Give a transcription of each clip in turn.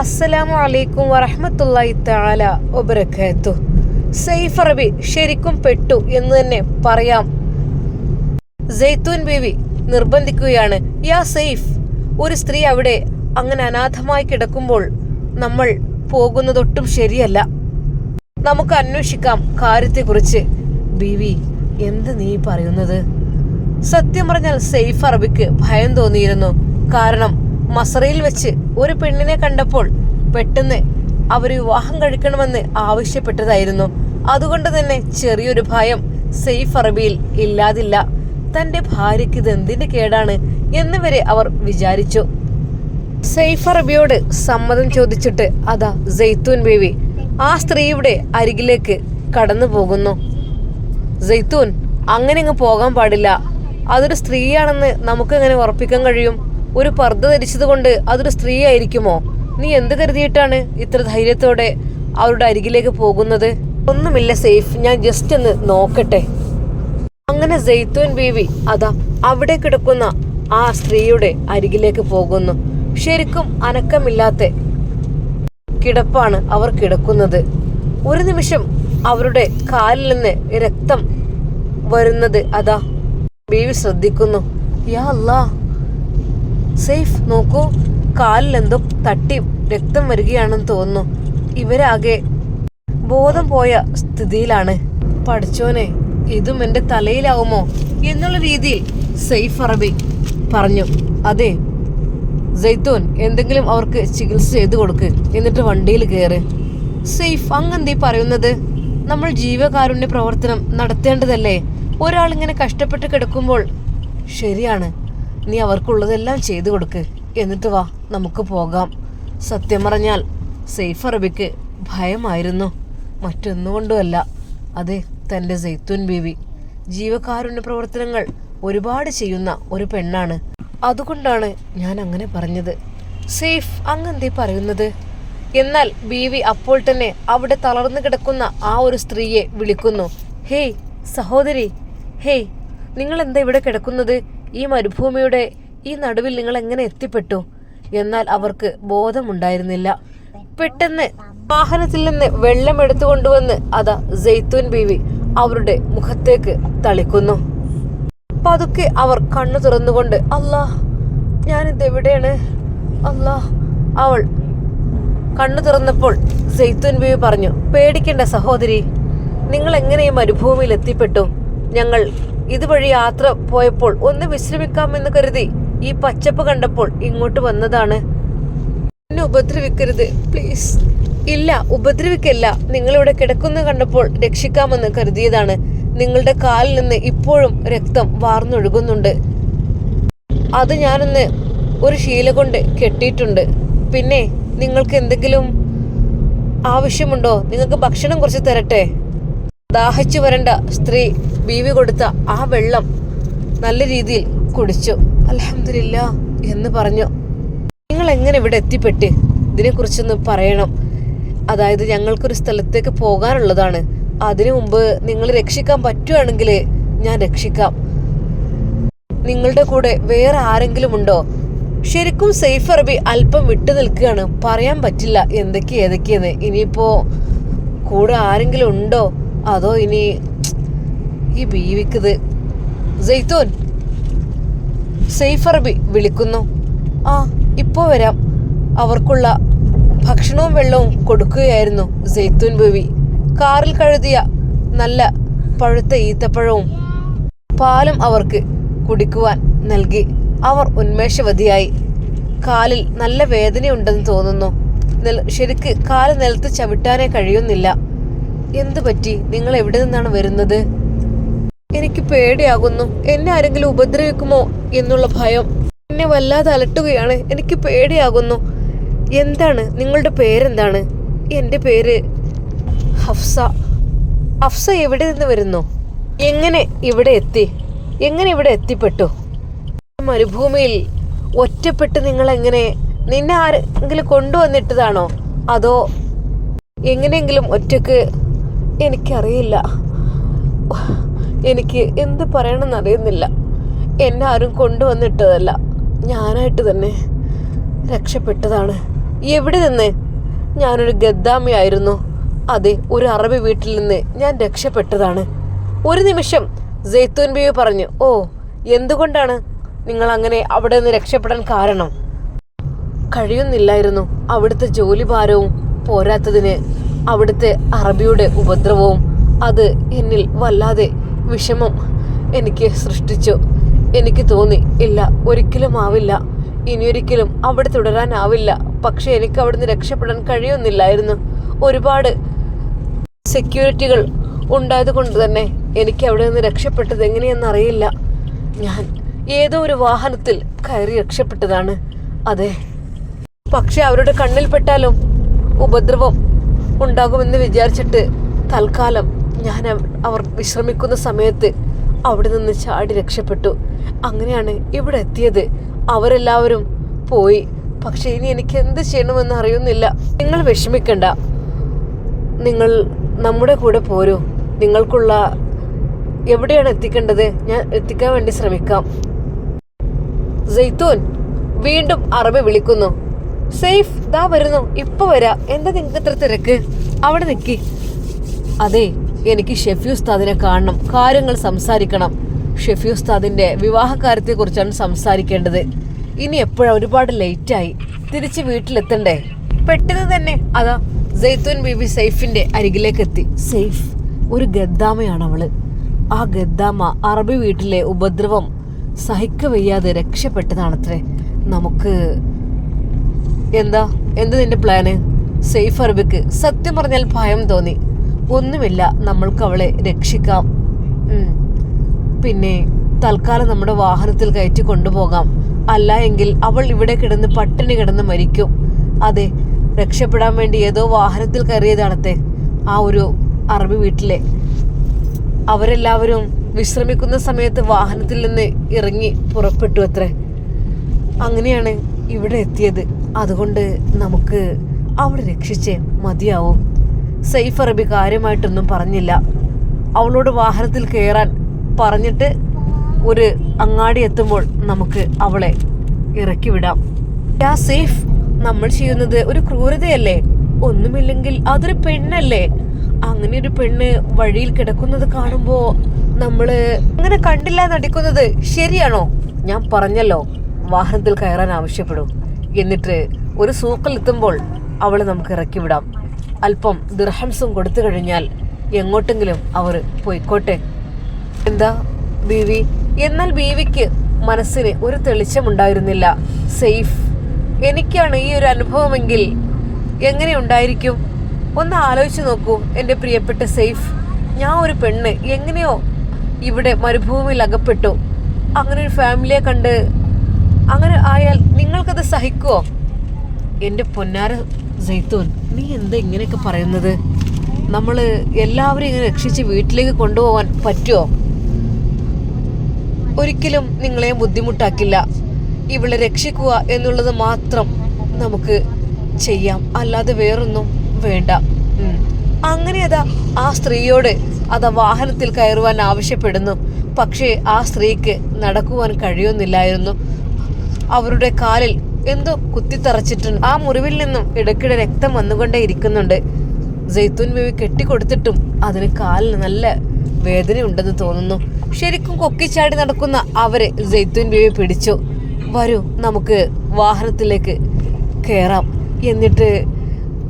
അസ്സലാമു അലൈക്കും വറഹ്മത്തുള്ളാഹി തആല വബറകാത്തു സെയ്ഫ് അറബി ശരിക്കും പെട്ടു എന്ന് തന്നെ പറയാം. ജെയ്ത്തൂൻ ബീവി നിർബന്ധിക്കുകയാണ് യാ സെയ്ഫ് ഒരു സ്ത്രീ അവിടെ അങ്ങനെ അനാഥമായി കിടക്കുമ്പോൾ നമ്മൾ പോകുന്നതൊട്ടും ശരിയല്ല. നമുക്ക് അന്വേഷിക്കാം കാര്യത്തെക്കുറിച്ച്. ബീവി എന്ത് നീ പറയുന്നത്? സത്യം പറഞ്ഞാൽ സെയ്ഫ് അറബിക്ക് ഭയം തോന്നിയിരുന്നു. കാരണം മസറയിൽ വെച്ച് ഒരു പെണ്ണിനെ കണ്ടപ്പോൾ പെട്ടെന്ന് അവർ വിവാഹം കഴിക്കണമെന്ന് ആവശ്യപ്പെട്ടതായിരുന്നു. അതുകൊണ്ട് തന്നെ ചെറിയൊരു ഭയം സെയ്ഫ് അറബിയിൽ ഇല്ലാതില്ല. തന്റെ ഭാര്യയ്ക്ക് ഇത് എന്തിന്റെ കേടാണ് എന്ന് വരെ അവർ വിചാരിച്ചു. സെയ്ഫ് അറബിയോട് സമ്മതം ചോദിച്ചിട്ട് അതാ ജെയ്ത്തൂൻ ബേബി ആ സ്ത്രീയുടെ അരികിലേക്ക് കടന്നു പോകുന്നു. ജെയ്ത്തൂൻ അങ്ങനെ അങ്ങ് പോകാൻ പാടില്ല. അതൊരു സ്ത്രീയാണെന്ന് നമുക്ക് എങ്ങനെ ഉറപ്പിക്കാൻ കഴിയും? ഒരു പർദ്ദ ധരിച്ചത് കൊണ്ട് അതൊരു സ്ത്രീ ആയിരിക്കുമോ? നീ എന്ത് കരുതിയിട്ടാണ് ഇത്ര ധൈര്യത്തോടെ അവരുടെ അരികിലേക്ക് പോകുന്നത്? ഒന്നുമില്ല സേഫ് ഞാൻ ജസ്റ്റ് ഒന്ന് നോക്കട്ടെ. അങ്ങനെ ജെയ്ത്തൂൻ ബീവി അതാ അവിടെ കിടക്കുന്ന ആ സ്ത്രീയുടെ അരികിലേക്ക് പോകുന്നു. ശരിക്കും അനക്കമില്ലാത്ത കിടപ്പാണ് അവർ കിടക്കുന്നത്. ഒരു നിമിഷം അവരുടെ കാലിൽ നിന്ന് രക്തം വരുന്നത് അതാ ബീവി ശ്രദ്ധിക്കുന്നു. യാ അല്ലാ സേഫ് നോക്കൂ. കാലിലെന്തോ തട്ടി രക്തം വരികയാണെന്ന് തോന്നുന്നു. ഇവരാകെ ബോധം പോയ സ്ഥിതിയിലാണ്. പഠിച്ചോനെ ഇതും എന്റെ തലയിലാവുമോ? എന്നുള്ള രീതിയിൽ സെയ്ഫ് അറബി പറഞ്ഞു. അതെ ജയ്തോൻ എന്തെങ്കിലും അവർക്ക് ചികിത്സ ചെയ്തു കൊടുക്ക്. എന്നിട്ട് വണ്ടിയിൽ കയറ് സെയ്ഫ് അങ്ങെന്തീ പറയുന്നത്? നമ്മൾ ജീവകാരുണ്യ പ്രവർത്തനം നടത്തേണ്ടതല്ലേ? ഒരാൾ ഇങ്ങനെ കഷ്ടപ്പെട്ട് കിടക്കുമ്പോൾ ശരിയാണ്. നീ അവർക്കുള്ളതെല്ലാം ചെയ്തു കൊടുക്ക്. എന്നിട്ട് വാ നമുക്ക് പോകാം. സത്യം പറഞ്ഞാൽ സെയ്ഫ് അറബിക്ക് ഭയമായിരുന്നു. മറ്റൊന്നുകൊണ്ടുമല്ല. അതെ തന്റെ ജെയ്ത്തൂൻ ബീവി. ജീവകാരുണ്യ പ്രവർത്തനങ്ങൾ ഒരുപാട് ചെയ്യുന്ന ഒരു പെണ്ണാണ്. അതുകൊണ്ടാണ് ഞാൻ അങ്ങനെ പറഞ്ഞത്. സെയ്ഫ് അങ്ങെന്തേ പറയുന്നത്? എന്നാൽ ബീവി അപ്പോൾ തന്നെ അവിടെ തളർന്നു കിടക്കുന്ന ആ ഒരു സ്ത്രീയെ വിളിക്കുന്നു. ഹേയ് സഹോദരി. ഹേയ് നിങ്ങൾ എന്താ ഇവിടെ കിടക്കുന്നത്? ഈ മരുഭൂമിയുടെ ഈ നടുവിൽ നിങ്ങൾ എങ്ങനെ എത്തിപ്പെട്ടു? എന്നാൽ അവർക്ക് ബോധമുണ്ടായിരുന്നില്ല. പെട്ടെന്ന് വാഹനത്തിൽ നിന്ന് വെള്ളം എടുത്തു കൊണ്ടുവന്ന് അതാ ജെയ്ത്തൂൻ ബീവി അവരുടെ മുഖത്തേക്ക് തളിക്കുന്നു. പതുക്കെ അവർ കണ്ണു തുറന്നുകൊണ്ട് അല്ലാ ഞാനിത് എവിടെയാണ്? അല്ലാ അവൾ കണ്ണു തുറന്നപ്പോൾ സെയ്ത്തുൻ ബീവി പറഞ്ഞു പേടിക്കേണ്ട സഹോദരി നിങ്ങൾ എങ്ങനെ ഈ മരുഭൂമിയിൽ എത്തിപ്പെട്ടു? ഞങ്ങൾ ഇതുവഴി യാത്ര പോയപ്പോൾ ഒന്ന് വിശ്രമിക്കാമെന്ന് കരുതി ഈ പച്ചപ്പ് കണ്ടപ്പോൾ ഇങ്ങോട്ട് വന്നതാണ്. എന്നെ ഉപദ്രവിക്കരുത് പ്ലീസ്. ഇല്ല ഉപദ്രവിക്കല്ല. നിങ്ങളിവിടെ കിടക്കുന്ന കണ്ടപ്പോൾ രക്ഷിക്കാമെന്ന് കരുതിയതാണ്. നിങ്ങളുടെ കാലിൽ നിന്ന് ഇപ്പോഴും രക്തം വാർന്നൊഴുകുന്നുണ്ട്. അത് ഞാനൊന്ന് ഒരു ശീല കൊണ്ട് കെട്ടിയിട്ടുണ്ട്. പിന്നെ നിങ്ങൾക്ക് എന്തെങ്കിലും ആവശ്യമുണ്ടോ? നിങ്ങൾക്ക് ഭക്ഷണം കുറച്ച് തരട്ടെ? ദാഹിച്ചു വരണ്ട സ്ത്രീ ബീവി കൊടുത്ത ആ വെള്ളം നല്ല രീതിയിൽ കുടിച്ചു. അലഹമില്ല എന്ന് പറഞ്ഞു. നിങ്ങൾ എങ്ങനെ ഇവിടെ എത്തിപ്പെട്ട്? ഇതിനെക്കുറിച്ചൊന്ന് പറയണം. അതായത് ഞങ്ങൾക്കൊരു സ്ഥലത്തേക്ക് പോകാനുള്ളതാണ്. അതിനു മുമ്പ് നിങ്ങൾ രക്ഷിക്കാൻ പറ്റുവാണെങ്കിൽ ഞാൻ രക്ഷിക്കാം. നിങ്ങളുടെ കൂടെ വേറെ ആരെങ്കിലും ഉണ്ടോ? ശരിക്കും സേഫ് അറബി അല്പം വിട്ടു നിൽക്കുകയാണ്. പറയാൻ പറ്റില്ല എന്തൊക്കെ ഏതൊക്കെയെന്ന്. ഇനിയിപ്പോ കൂടെ ആരെങ്കിലും ഉണ്ടോ? അതോ ഇനി ഈ ബീവിക്കത്. ജയ്തോൻ സെയ്ഫറബി വിളിക്കുന്നു. ആ ഇപ്പോ വരാം. അവർക്കുള്ള ഭക്ഷണവും വെള്ളവും കൊടുക്കുകയായിരുന്നു ജെയ്ത്തൂൻ ബീവി. കാറിൽ കഴുതിയ നല്ല പഴുത്ത ഈത്തപ്പഴവും പാലും അവർക്ക് കുടിക്കുവാൻ നൽകി. അവർ ഉന്മേഷവതിയായി. കാലിൽ നല്ല വേദനയുണ്ടെന്ന് തോന്നുന്നു. ശരിക്ക് കാൽ നിലത്ത് ചവിട്ടാനേ കഴിയുന്നില്ല. എന്തു പറ്റി നിങ്ങൾ എവിടെ നിന്നാണ് വരുന്നത്? എനിക്ക് പേടിയാകുന്നു. എന്നെ ആരെങ്കിലും ഉപദ്രവിക്കുമോ എന്നുള്ള ഭയം. എന്നെ വല്ലാതെ അലട്ടുകയാണ്. എനിക്ക് പേടിയാകുന്നു. എന്താണ്? നിങ്ങളുടെ പേരെന്താണ്? എന്റെ പേര് ഹഫ്സ. ഹഫ്സ എവിടെ നിന്ന് വരുന്നു? എങ്ങനെ ഇവിടെ എത്തി? എങ്ങനെ ഇവിടെ എത്തിപ്പെട്ടു? മരുഭൂമിയിൽ ഒറ്റപ്പെട്ട് നിങ്ങൾ എങ്ങനെ നിന്നെ ആരെങ്കിലും കൊണ്ടുവന്നിട്ടതാണോ? അതോ എങ്ങനെയെങ്കിലും ഒറ്റയ്ക്ക്? എനിക്കറിയില്ല. എനിക്ക് എന്ത് പറയണമെന്ന് അറിയുന്നില്ല. എന്നെ ആരും കൊണ്ടുവന്നിട്ടതല്ല. ഞാനായിട്ട് തന്നെ രക്ഷപ്പെട്ടതാണ്. എവിടെ നിന്ന്? ഞാനൊരു ഗദ്ദാമയായിരുന്നു. അതെ ഒരു അറബി വീട്ടിൽ നിന്ന് ഞാൻ രക്ഷപ്പെട്ടതാണ്. ഒരു നിമിഷം ജെയ്ത്തൂൻ ബിയു പറഞ്ഞു ഓ എന്തുകൊണ്ടാണ് നിങ്ങൾ അങ്ങനെ അവിടെ നിന്ന് രക്ഷപ്പെടാൻ കാരണം? കഴിയുന്നില്ലായിരുന്നു. അവിടുത്തെ ജോലിഭാരവും പോരാത്തതിന് അവിടുത്തെ അറബിയുടെ ഉപദ്രവവും. അത് എന്നിൽ വല്ലാതെ വിഷമം എനിക്ക് സൃഷ്ടിച്ചു. എനിക്ക് തോന്നി ഇല്ല ഒരിക്കലും ആവില്ല. ഇനിയൊരിക്കലും അവിടെ തുടരാനാവില്ല. പക്ഷെ എനിക്ക് അവിടുന്ന് രക്ഷപ്പെടാൻ കഴിയുന്നില്ലായിരുന്നു. ഒരുപാട് സെക്യൂരിറ്റികൾ ഉണ്ടായത് കൊണ്ട് തന്നെ എനിക്ക് അവിടെ നിന്ന് രക്ഷപ്പെട്ടത് എങ്ങനെയെന്നറിയില്ല ഞാൻ ഏതോ ഒരു വാഹനത്തിൽ കയറി രക്ഷപ്പെട്ടതാണ്. അതെ. പക്ഷെ അവരുടെ കണ്ണിൽപ്പെട്ടാലും ഉപദ്രവം ഉണ്ടാകുമെന്ന് വിചാരിച്ചിട്ട് തൽക്കാലം ഞാൻ അവർ വിശ്രമിക്കുന്ന സമയത്ത് അവിടെ നിന്ന് ചാടി രക്ഷപ്പെട്ടു. അങ്ങനെയാണ് ഇവിടെ എത്തിയത്. അവരെല്ലാവരും പോയി. പക്ഷേ ഇനി എനിക്ക് എന്ത് ചെയ്യണമെന്ന് അറിയുന്നില്ല. നിങ്ങൾ വിഷമിക്കണ്ട. നിങ്ങൾ നമ്മുടെ കൂടെ പോരൂ. നിങ്ങൾക്കുള്ള എവിടെയാണ് എത്തിക്കേണ്ടത്? ഞാൻ എത്തിക്കാൻ വേണ്ടി ശ്രമിക്കാം. ജെയ്ത്തൂൻ വീണ്ടും അറബി വിളിക്കുന്നു. സേഫ് ദാ വരുന്നു. ഇപ്പൊ വരാ. എന്താ നിങ്ങൾക്ക് ഇത്ര തിരക്ക്? അവിടെ നിക്കി. അതെ എനിക്ക് ഷെഫി ഉസ്താദിനെ കാണണം. കാര്യങ്ങൾ സംസാരിക്കണം. ഷെഫി കാര്യത്തെ കുറിച്ചാണ് സംസാരിക്കേണ്ടത്. ഇനി എപ്പോഴാ? ഒരുപാട് ആയി. തിരിച്ച് വീട്ടിലെത്തണ്ടേ? പെട്ടെന്ന് തന്നെ അതാ ജെയ്ത്തൂൻ ബീബി സൈഫിന്റെ അരികിലേക്ക് എത്തി. സെയ്ഫ് ഒരു ഗദ്ദാമയാണ് അവൾ. ആ ഗദ്ദാമ അറബി വീട്ടിലെ ഉപദ്രവം സഹിക്ക വയ്യാതെ രക്ഷപ്പെട്ടതാണത്രേ. നമുക്ക് എന്താ? എന്ത് നിന്റെ പ്ലാന് സേഫ് അറബിക്ക് സത്യം പറഞ്ഞാൽ ഭയം തോന്നി. ഒന്നുമില്ല. നമ്മൾക്ക് അവളെ രക്ഷിക്കാം. പിന്നെ തൽക്കാലം നമ്മുടെ വാഹനത്തിൽ കയറ്റി കൊണ്ടുപോകാം. അല്ല എങ്കിൽ അവൾ ഇവിടെ കിടന്ന് പട്ടിണി കിടന്ന് മരിക്കും. അതെ രക്ഷപ്പെടാൻ വേണ്ടി ഏതോ വാഹനത്തിൽ കയറിയതാണത്തെ. ആ ഒരു അറബി വീട്ടിലെ. അവരെല്ലാവരും വിശ്രമിക്കുന്ന സമയത്ത് വാഹനത്തിൽ നിന്ന് ഇറങ്ങി പുറപ്പെട്ടു അത്രേ. അങ്ങനെയാണ് ഇവിടെ എത്തിയത്. അതുകൊണ്ട് നമുക്ക് അവളെ രക്ഷിച്ചേ മതിയാവും. സൈഫ് അറബി കാര്യമായിട്ടൊന്നും പറഞ്ഞില്ല. അവളോട് വാഹനത്തിൽ കയറാൻ പറഞ്ഞിട്ട് ഒരു അങ്ങാടി എത്തുമ്പോൾ നമുക്ക് അവളെ ഇറക്കി വിടാം. യാ സേഫ് നമ്മൾ ചെയ്യുന്നത് ഒരു ക്രൂരതയല്ലേ? ഒന്നുമില്ലെങ്കിൽ അതൊരു പെണ്ണല്ലേ? അങ്ങനെ ഒരു പെണ്ണ് വഴിയിൽ കിടക്കുന്നത് കാണുമ്പോൾ നമ്മൾ അങ്ങനെ കണ്ടില്ല നടിക്കുന്നത് ശരിയാണോ? ഞാൻ പറഞ്ഞല്ലോ വാഹനത്തിൽ കയറാൻ ആവശ്യപ്പെടും. എന്നിട്ട് ഒരു സൂക്കൽ എത്തുമ്പോൾ അവളെ നമുക്ക് ഇറക്കി വിടാം. അല്പം ദിർഹംസും കൊടുത്തു കഴിഞ്ഞാൽ എങ്ങോട്ടെങ്കിലും അവർ പോയിക്കോട്ടെ? എന്താ ബീവി? എന്നാൽ ബീവിക്ക് മനസ്സിന് ഒരു തെളിച്ചമുണ്ടായിരുന്നില്ല. സേഫ്. എനിക്കാണ് ഈ ഒരു അനുഭവമെങ്കിൽ എങ്ങനെ ഉണ്ടായിരിക്കും? ഒന്ന് ആലോചിച്ചു നോക്കൂ എന്റെ പ്രിയപ്പെട്ട സേഫ്. ഞാൻ ഒരു പെണ്ണ്. എങ്ങനെയോ ഇവിടെ മരുഭൂമിയിൽ അകപ്പെട്ടു. അങ്ങനെ ഒരു ഫാമിലിയെ കണ്ട് അങ്ങനെ ആയാൽ നിങ്ങൾക്കത് സഹിക്കുമോ എന്റെ പൊന്നാര ജയ്ത്തൂൻ നീ എന്താ ഇങ്ങനെയൊക്കെ പറയുന്നത്? നമ്മൾ എല്ലാവരും ഇങ്ങനെ രക്ഷിച്ച് വീട്ടിലേക്ക് കൊണ്ടുപോകാൻ പറ്റുമോ ഒരിക്കലും നിങ്ങളെ ബുദ്ധിമുട്ടാക്കില്ല. ഇവളെ രക്ഷിക്കുക എന്നുള്ളത് മാത്രം നമുക്ക് ചെയ്യാം. അല്ലാതെ വേറൊന്നും വേണ്ട. അങ്ങനെ അതാ ആ സ്ത്രീയോട് അതാ വാഹനത്തിൽ കയറുവാൻ ആവശ്യപ്പെടുന്നു. പക്ഷേ ആ സ്ത്രീക്ക് നടക്കുവാൻ കഴിയുന്നില്ലായിരുന്നു. അവരുടെ കാലിൽ എന്തോ കുത്തിത്തറച്ചിട്ടുണ്ട്. ആ മുറിവിൽ നിന്നും ഇടയ്ക്കിടെ രക്തം വന്നുകൊണ്ടേ ഇരിക്കുന്നുണ്ട്. ജെയ്ത്തൂൻ ബേബി കെട്ടിക്കൊടുത്തിട്ടും അതിന് കാലിന് നല്ല വേദനയുണ്ടെന്ന് തോന്നുന്നു. ശരിക്കും കൊക്കിച്ചാടി നടക്കുന്ന അവരെ ജെയ്ത്തൂൻ ബേബി പിടിച്ചു. വരൂ നമുക്ക് വാഹനത്തിലേക്ക് കയറാം എന്നിട്ട്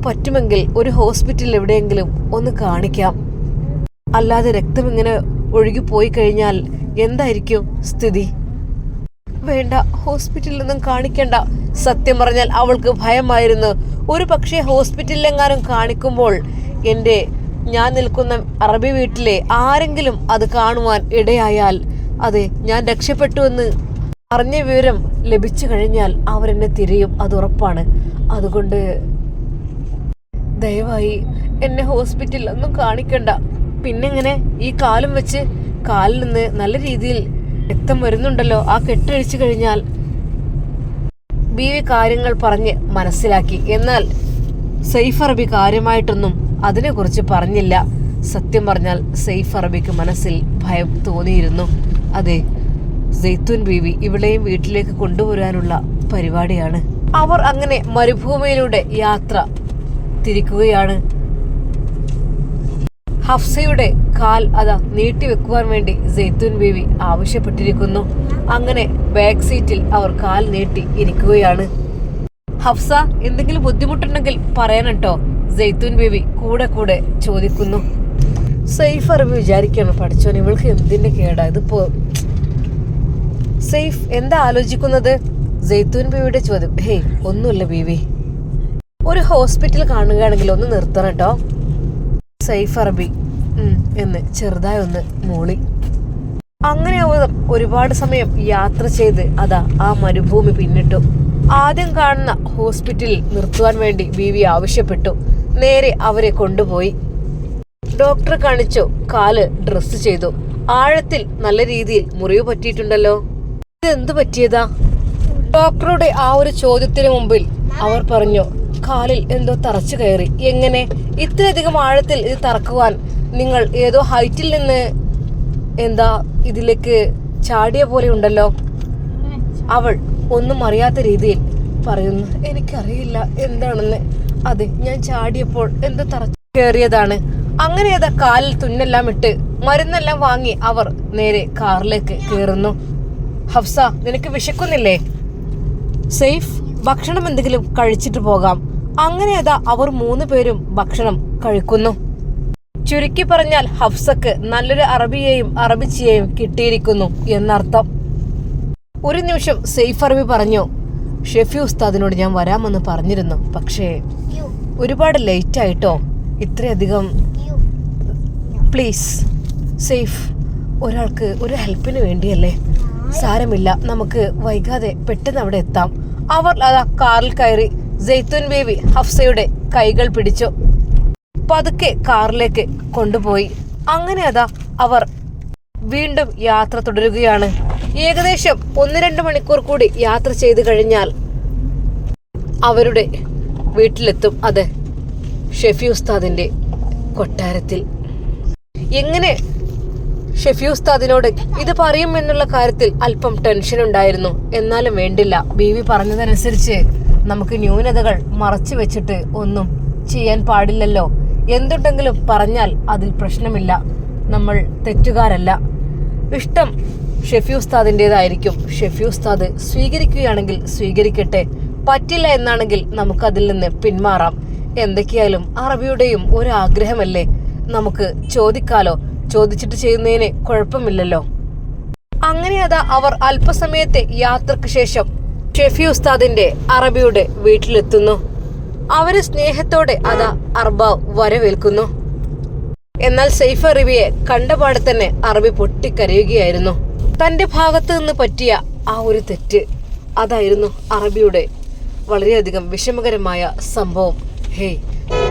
പറ്റുമെങ്കിൽ ഒരു ഹോസ്പിറ്റലിൽ എവിടെയെങ്കിലും ഒന്ന് കാണിക്കാം. അല്ലാതെ രക്തം ഇങ്ങനെ ഒഴുകി പോയി കഴിഞ്ഞാൽ എന്തായിരിക്കും സ്ഥിതി? വേണ്ട ഹോസ്പിറ്റലിലൊന്നും കാണിക്കണ്ട. സത്യം പറഞ്ഞാൽ അവൾക്ക് ഭയമായിരുന്നു. ഒരു പക്ഷേ ഹോസ്പിറ്റലിലെങ്ങാനും കാണിക്കുമ്പോൾ എന്റെ ഞാൻ നിൽക്കുന്ന അറബി വീട്ടിലെ ആരെങ്കിലും അത് കാണുവാൻ ഇടയായാൽ അതെ ഞാൻ രക്ഷപ്പെട്ടു എന്ന് അറിഞ്ഞ വിവരം ലഭിച്ചു കഴിഞ്ഞാൽ അവരെന്നെ തിരയും അത് ഉറപ്പാണ്. അതുകൊണ്ട് ദയവായി എന്നെ ഹോസ്പിറ്റലിലൊന്നും കാണിക്കണ്ട. പിന്നെങ്ങനെ ഈ കാലും വെച്ച് കാലിൽ നിന്ന് നല്ല രീതിയിൽ രക്തം വരുന്നുണ്ടല്ലോ ആ കെട്ടഴിച്ചു കഴിഞ്ഞാൽ ബീവി കാര്യങ്ങൾ പറഞ്ഞ് മനസ്സിലാക്കി. എന്നാൽ സെയ്ഫ് അറബി കാര്യമായിട്ടൊന്നും അതിനെക്കുറിച്ച് പറഞ്ഞില്ല. സത്യം പറഞ്ഞാൽ സെയ്ഫ് അറബിക്ക് മനസ്സിൽ ഭയം തോന്നിയിരുന്നു. അതെ സെയ്ത്തുൻ ബീവി ഇവിടെയും വീട്ടിലേക്ക് കൊണ്ടുവരാനുള്ള പരിപാടിയാണ്. അവർ അങ്ങനെ മരുഭൂമിയിലൂടെ യാത്ര തിരിക്കുകയാണ്. ഹഫ്സയുടെ കാൽ അതാ നീട്ടിവെക്കുവാൻ വേണ്ടി ജെയ്ത്തൂൻ ബീവി ആവശ്യപ്പെട്ടിരിക്കുന്നു. അങ്ങനെ ബാക്ക് സീറ്റിൽ അവർ കാൽ നീട്ടി ഇരിക്കുകയാണ്. ഹഫ്സ എന്തെങ്കിലും ബുദ്ധിമുട്ടുണ്ടെങ്കിൽ പറയാനട്ടോ. കേട്ടോ ബീവി കൂടെ കൂടെ ചോദിക്കുന്നു. സെയ്ഫ് അറിവ് വിചാരിക്കണം പഠിച്ചോൻ ഇവൾക്ക് എന്തിന്റെ കേടാ? ഇതിപ്പോ സെയ്ഫ് എന്താ ആലോചിക്കുന്നത്? ജെയ്ത്തൂൻ ബീവിയുടെ ചോദ്യം ഹേയ് ഒന്നുമില്ല ബീവി ഒരു ഹോസ്പിറ്റൽ കാണുകയാണെങ്കിൽ ഒന്ന് നിർത്തണം കേട്ടോ സൈഫ് അറബി എന്ന് ചെറുതായി ഒന്ന് മൂളി. അങ്ങനെ ഒരുപാട് സമയം യാത്ര ചെയ്ത് അതാ ആ മരുഭൂമി പിന്നിട്ടു. ആദ്യം കാണുന്ന ഹോസ്പിറ്റലിൽ നിർത്തുവാൻ വേണ്ടി ബീവി ആവശ്യപ്പെട്ടു. നേരെ അവരെ കൊണ്ടുപോയി. ഡോക്ടർ കാണിച്ചു കാൽ ഡ്രസ് ചെയ്തു. ആഴത്തിൽ നല്ല രീതിയിൽ മുറിവ് പറ്റിയിട്ടുണ്ടല്ലോ. ഇതെന്ത് പറ്റിയതാ? ഡോക്ടറുടെ ആ ഒരു ചോദ്യത്തിന് മുമ്പിൽ അവർ പറഞ്ഞു കാലിൽ എന്തോ തറച്ചു കയറി. എങ്ങനെ? ഇത്രയധികം ആഴത്തിൽ ഇത് തറക്കുവാൻ നിങ്ങൾ ഏതോ ഹൈറ്റിൽ നിന്ന് എന്താ ഇതിലേക്ക് ചാടിയ പോലെ ഉണ്ടല്ലോ. അവൾ ഒന്നും അറിയാത്ത രീതിയിൽ പറയുന്നു എനിക്കറിയില്ല എന്താണെന്ന്. അതെ ഞാൻ ചാടിയപ്പോൾ എന്ത് തറച്ചു കയറിയതാണ്. അങ്ങനെ ഏതാ കാലിൽ തുന്നെല്ലാം ഇട്ട് മരുന്നെല്ലാം വാങ്ങി അവർ നേരെ കാറിലേക്ക് കയറുന്നു. ഹഫ്സ നിനക്ക് വിശക്കുന്നില്ലേ? സേഫ് ഭക്ഷണം എന്തെങ്കിലും കഴിച്ചിട്ട് പോകാം. അങ്ങനെ ഏതാ അവർ മൂന്ന് പേരും ഭക്ഷണം കഴിക്കുന്നു. ചുരുക്കി പറഞ്ഞാൽ ഹഫ്സക്ക് നല്ലൊരു അറബിയെയും അറബിച്ചിയെയും കിട്ടിയിരിക്കുന്നു എന്നർത്ഥം. ഒരു നിമിഷം സെയ്ഫ് അറബി പറഞ്ഞു. ഷെഫി ഉസ്താദിനോട് ഞാൻ വരാമെന്ന് പറഞ്ഞിരുന്നു. പക്ഷേ ഒരുപാട് ലേറ്റ് ആയിട്ടോ ഇത്രയധികം പ്ലീസ് സെയ്ഫ് ഒരാൾക്ക് ഒരു ഹെൽപ്പിന് വേണ്ടിയല്ലേ? സാരമില്ല നമുക്ക് വൈകാതെ പെട്ടെന്ന് അവിടെ എത്താം. അവർ അതാ കാറിൽ കയറി ജെയ്ത്തുൻ ബേബി ഹഫ്സയുടെ കൈകൾ പിടിച്ചു. പതുക്കെ കാറിലേക്ക് കൊണ്ടുപോയി. അങ്ങനെ അതാ അവർ വീണ്ടും യാത്ര തുടരുകയാണ്. ഏകദേശം ഒന്ന് രണ്ട് മണിക്കൂർ കൂടി യാത്ര ചെയ്തു കഴിഞ്ഞാൽ അവരുടെ വീട്ടിലെത്തും. അത് ഷെഫി ഉസ്താദിന്റെ കൊട്ടാരത്തിൽ. എങ്ങനെ ഷെഫി ഉസ്താദിനോട് ഇത് പറയും എന്നുള്ള കാര്യത്തിൽ അല്പം ടെൻഷൻ ഉണ്ടായിരുന്നു. എന്നാലും വേണ്ടില്ല. ബീവി പറഞ്ഞതനുസരിച്ച് നമുക്ക് ന്യൂനതകൾ മറച്ചു വെച്ചിട്ട് ഒന്നും ചെയ്യാൻ പാടില്ലല്ലോ. എന്തുണ്ടെങ്കിലും പറഞ്ഞാൽ അതിൽ പ്രശ്നമില്ല. നമ്മൾ തെറ്റുകാരല്ല. ഇഷ്ടം ഷെഫി ഉസ്താദിന്റെതായിരിക്കും ഷെഫി ഉസ്താദ് സ്വീകരിക്കുകയാണെങ്കിൽ സ്വീകരിക്കട്ടെ. പറ്റില്ല എന്നാണെങ്കിൽ നമുക്കതിൽ നിന്ന് പിന്മാറാം. എന്തൊക്കെയായാലും അറബിയുടെയും ഒരു ആഗ്രഹമല്ലേ നമുക്ക് ചോദിക്കാലോ? ചോദിച്ചിട്ട് ചെയ്യുന്നതിന് കുഴപ്പമില്ലല്ലോ. അങ്ങനെ അതാ അവർ അല്പസമയത്തെ യാത്രയ്ക്ക് ശേഷം ഷെഫി ഉസ്താദിന്റെ അറബിയുടെ വീട്ടിലെത്തുന്നു. അവർ സ്നേഹത്തോടെ അതാ അർബാവ് വരവേൽക്കുന്നു. എന്നാൽ സെയ്ഫ് അറബിയെ കണ്ടപാടെ തന്നെ അറബി പൊട്ടിക്കരയുകയായിരുന്നു. തന്റെ ഭാഗത്ത് നിന്ന് പറ്റിയ ആ ഒരു തെറ്റ് അതായിരുന്നു അറബിയുടെ വളരെയധികം വിഷമകരമായ സംഭവം. ഹേയ്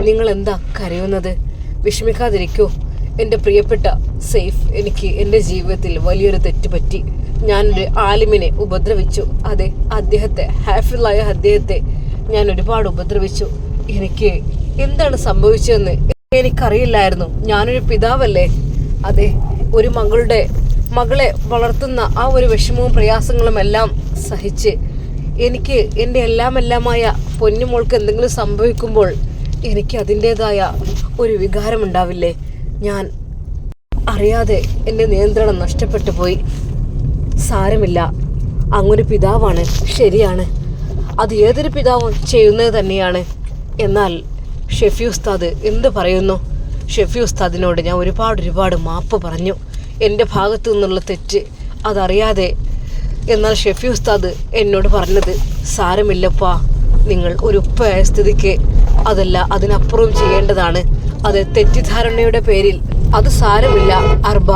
നിങ്ങൾ എന്താ കരയുന്നത്? വിഷമിക്കാതിരിക്കൂ. എന്റെ പ്രിയപ്പെട്ട സെയ്ഫ് എനിക്ക് എന്റെ ജീവിതത്തിൽ വലിയൊരു തെറ്റ് പറ്റി. ഞാനൊരു ആലിമിനെ ഉപദ്രവിച്ചു. അതെ അദ്ദേഹത്തെ ഹാഫിളായ അദ്ദേഹത്തെ ഞാൻ ഒരുപാട് ഉപദ്രവിച്ചു. എനിക്ക് എന്താണ് സംഭവിച്ചതെന്ന് എനിക്കറിയില്ലായിരുന്നു. ഞാനൊരു പിതാവല്ലേ? അതെ ഒരു മകളുടെ മകളെ വളർത്തുന്ന ആ ഒരു വിഷമവും പ്രയാസങ്ങളും എല്ലാം സഹിച്ച് എനിക്ക് എന്റെ എല്ലാം എല്ലാമായ പൊന്നുമോൾക്ക് എന്തെങ്കിലും സംഭവിക്കുമ്പോൾ എനിക്ക് അതിന്റേതായ ഒരു വികാരമുണ്ടാവില്ലേ? ഞാൻ അറിയാതെ എന്റെ നിയന്ത്രണം നഷ്ടപ്പെട്ടു പോയി. സാരമില്ല. അങ്ങൊരു പിതാവാണ്. ശരിയാണ്. അത് ഏതൊരു പിതാവും ചെയ്യുന്നത് തന്നെയാണ്. എന്നാൽ ഷെഫി ഉസ്താദ് എന്ത് പറയുന്നു? ഷെഫി ഉസ്താദിനോട് ഞാൻ ഒരുപാട് ഒരുപാട് മാപ്പ് പറഞ്ഞു. എന്റെ ഭാഗത്തു നിന്നുള്ള തെറ്റ് അതറിയാതെ എന്നാൽ ഷെഫി ഉസ്താദ് എന്നോട് പറഞ്ഞത് സാരമില്ലപ്പാ നിങ്ങൾ ഒരു സ്ഥിതിക്ക് അതല്ല അതിനപ്പുറം ചെയ്യേണ്ടതാണ്. അത് തെറ്റിദ്ധാരണയുടെ പേരിൽ അത് സാരമില്ല അർബ.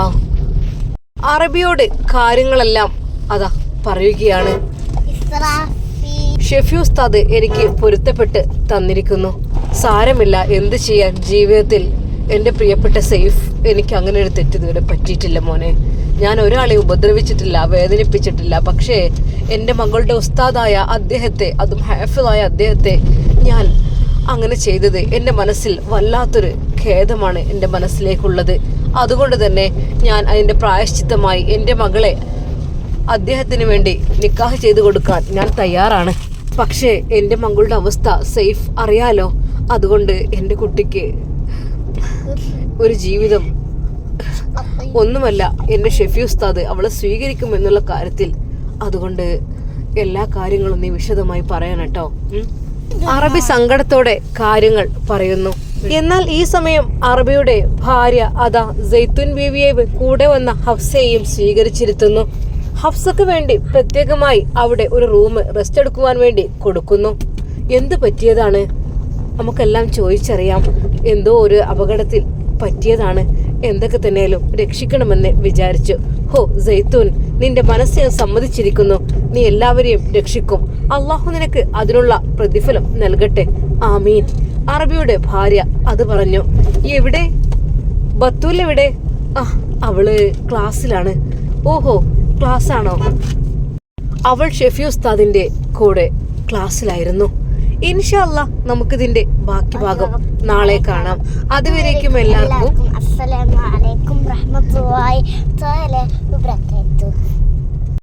അറബിയോട് കാര്യങ്ങളെല്ലാം അതാ പറയുകയാണ്. ഷെഫി ഉസ്താദ് എനിക്ക് പൊരുത്തപ്പെട്ട് തന്നിരിക്കുന്നു. സാരമില്ല എന്ത് ചെയ്യാൻ? ജീവിതത്തിൽ എന്റെ പ്രിയപ്പെട്ട സേഫ് എനിക്ക് അങ്ങനെ ഒരു തെറ്റ് ഇതുവരെ പറ്റിയിട്ടില്ല മോനെ. ഞാൻ ഒരാളെ ഉപദ്രവിച്ചിട്ടില്ല വേദനിപ്പിച്ചിട്ടില്ല. പക്ഷേ എന്റെ മകളുടെ ഉസ്താദായ അദ്ദേഹത്തെ അതും ഹാഫിളായ അദ്ദേഹത്തെ ഞാൻ അങ്ങനെ ചെയ്തത് എന്റെ മനസ്സിൽ വല്ലാത്തൊരു ഖേദമാണ് എന്റെ മനസ്സിലേക്കുള്ളത്. അതുകൊണ്ട് തന്നെ ഞാൻ അതിന്റെ പ്രായശ്ചിത്തമായി എന്റെ മകളെ അദ്ദേഹത്തിന് വേണ്ടി നിക്കാഹ് ചെയ്തു കൊടുക്കാൻ ഞാൻ തയ്യാറാണ്. പക്ഷേ എന്റെ മകളുടെ അവസ്ഥ സേഫ് അറിയാലോ? അതുകൊണ്ട് എന്റെ കുട്ടിക്ക് ഒരു ജീവിതം. ഒന്നുമല്ല എന്റെ ഷെഫി ഉസ്താദ് അവളെ സ്വീകരിക്കുമെന്നുള്ള കാര്യത്തിൽ. അതുകൊണ്ട് എല്ലാ കാര്യങ്ങളും നീ വിശദമായി പറയണം കേട്ടോ അറബി സങ്കടത്തോടെ കാര്യങ്ങൾ പറയുന്നു. എന്നാൽ ഈ സമയം അറബിയുടെ ഭാര്യ അതാ ജെയ്ത്തുൻ ബീവിയെ കൂടെ വന്ന ഹഫ്സയെയും സ്വീകരിച്ചിരുത്തുന്നു. ഹഫ്സക്ക് വേണ്ടി പ്രത്യേകമായി അവിടെ ഒരു റൂം റെസ്റ്റ് എടുക്കുവാൻ വേണ്ടി കൊടുക്കുന്നു. എന്ത് പറ്റിയതാണ്? നമുക്കെല്ലാം ചോദിച്ചറിയാം. എന്തോ ഒരു അപകടത്തിൽ പറ്റിയതാണ്. എന്തൊക്കെ തന്നെയാലും രക്ഷിക്കണമെന്ന് വിചാരിച്ചു. ഹോ ജെയ്ത്തൂൻ നിന്റെ മനസ്സ് ഞാൻ സമ്മതിച്ചിരിക്കുന്നു. നീ എല്ലാവരെയും രക്ഷിക്കും. അള്ളാഹു നിനക്ക് അതിനുള്ള പ്രതിഫലം നൽകട്ടെ. ആമീൻ. അറബിയുടെ ഭാര്യ അത് പറഞ്ഞു. എവിടെ? ബത്തൂൽ എവിടെ ആ അവൾ ക്ലാസ്സിലാണ്. ഓഹോ ക്ലാസ് ആണോ അവൾ ഷെഫി ഉസ്താദിന്റെ കൂടെ ക്ലാസ്സിലായിരുന്നു. ഇൻഷല്ല നമുക്കിതിന്റെ ബാക്കി ഭാഗം നാളെ കാണാം. അതുവരേക്കും എല്ലാവർക്കും അസ്സലാമലൈക്കും വബറകാതുഹു